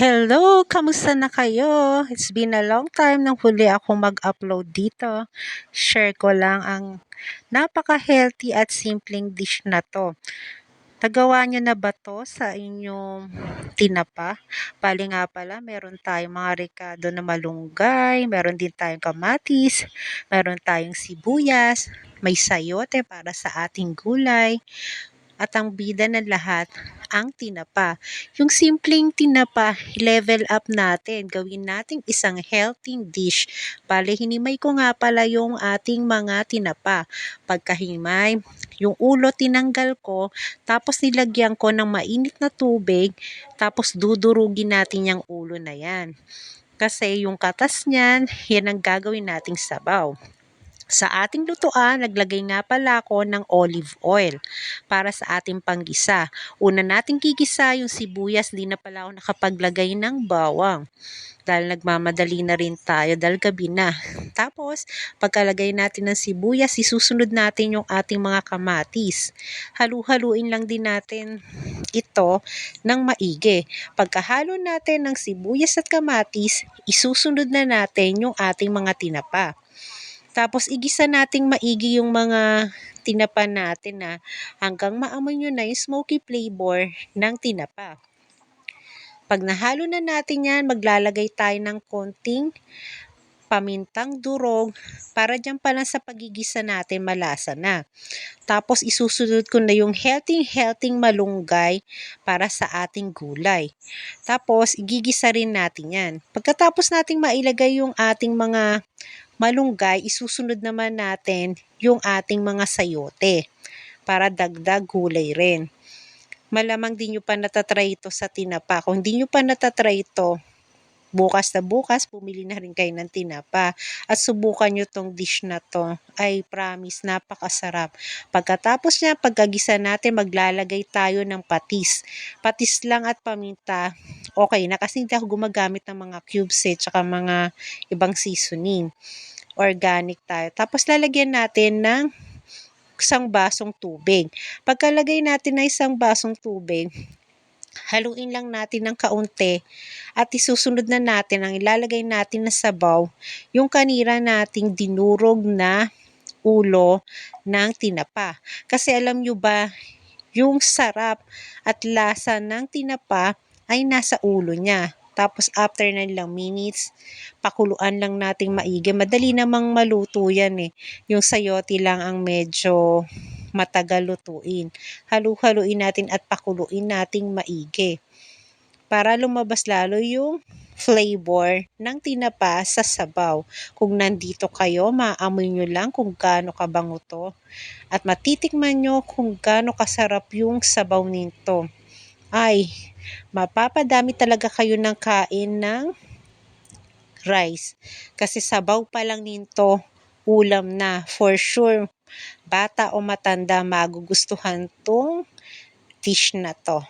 Hello! Kamusta na kayo? It's been a long time nang huli ako mag-upload dito. Share ko lang ang napaka-healthy at simpleng dish na to. Nagawa nyo na ba to sa inyong tinapa? Bali nga pala, meron tayong mga rekado na malunggay, meron din tayong kamatis, meron tayong sibuyas, may sayote para sa ating gulay, at ang bida ng lahat, ang tinapa. Yung simpleng tinapa, level up natin. Gawin nating isang healthy dish. Bale, hinimay ko nga pala yung ating mga tinapa. Pagkahimay, yung ulo tinanggal ko, tapos nilagyan ko ng mainit na tubig, tapos dudurugin natin yung ulo na yan. Kasi yung katas niyan, yan ang gagawin nating sabaw. Sa ating lutuan, naglagay nga pala ako ng olive oil para sa ating panggisa. Una nating gigisa yung sibuyas, di na pala ako nakapaglagay ng bawang. Dahil nagmamadali na rin tayo dahil gabi na. Tapos, pagkalagay natin ng sibuyas, isusunod natin yung ating mga kamatis. Halu-haluin lang din natin ito ng maigi. Pagkahalo natin ng sibuyas at kamatis, isusunod na natin yung ating mga tinapa. Tapos igisa nating maigi yung mga tinapa natin na hanggang maamoy nyo na yung smoky flavor ng tinapa. Pag nahalo na natin yan, maglalagay tayo ng konting pamintang durog para dyan pa lang sa pagigisa natin malasa na. Tapos isusunod ko na yung healthy healthy malunggay para sa ating gulay. Tapos igigisa rin natin yan. Pagkatapos nating mailagay yung ating mga malunggay, isusunod naman natin yung ating mga sayote para dagdag gulay rin. Malamang di nyo pa natatry ito sa tinapa. Kung di nyo pa natatry ito, bukas na bukas, pumili na rin kayo ng tinapa. At subukan nyo tong dish na to. Ay, promise, napakasarap. Pagkatapos niya, pagkagisa natin, maglalagay tayo ng patis. Patis lang at paminta. Okay na kasi hindi ako gumagamit ng mga cubes eh, tsaka mga ibang seasoning organic tayo. Tapos lalagyan natin ng isang basong tubig. Pagkalagay natin ng isang basong tubig, haluin lang natin ng kaunti at isusunod na natin ang ilalagay natin na sabaw, yung kanira nating dinurog na ulo ng tinapa. Kasi alam nyo ba, yung sarap at lasa ng tinapa ay nasa ulo niya. Tapos after na ilang minutes, pakuluan lang nating maigi. Madali namang maluto yan eh. Yung sayote lang ang medyo matagal lutuin. Halu-haluin natin at pakuluin nating maigi. Para lumabas lalo yung flavor ng tinapa sa sabaw. Kung nandito kayo, maamoy nyo lang kung gaano kabango to. At matitikman nyo kung gaano kasarap yung sabaw nito ay mapapadami talaga kayo ng kain ng rice. Kasi sabaw pa lang nito, ulam na. For sure, bata o matanda magugustuhan tong fish na to.